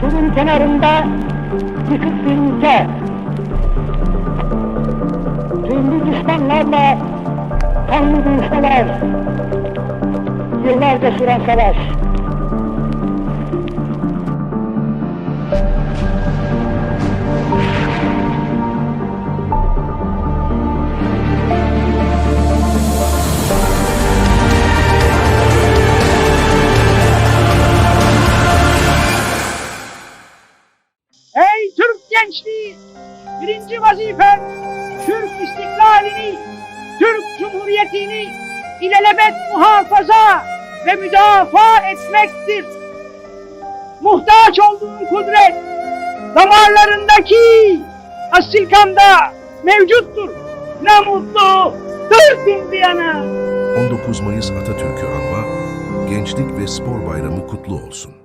Suyun kenarında yıkık bir ülke. Tümlü düşmanlarla kanlı dövüşmeler. Yıllarca süren savaş. Gençliği! Birinci vazifen Türk istiklalini, Türk Cumhuriyeti'ni ilelebet muhafaza ve müdafaa etmektir. Muhtaç olduğun kudret damarlarındaki asil kanda mevcuttur. Ne mutlu Türk indiyana. 19 Mayıs Atatürk'ü anma, Gençlik ve Spor Bayramı kutlu olsun.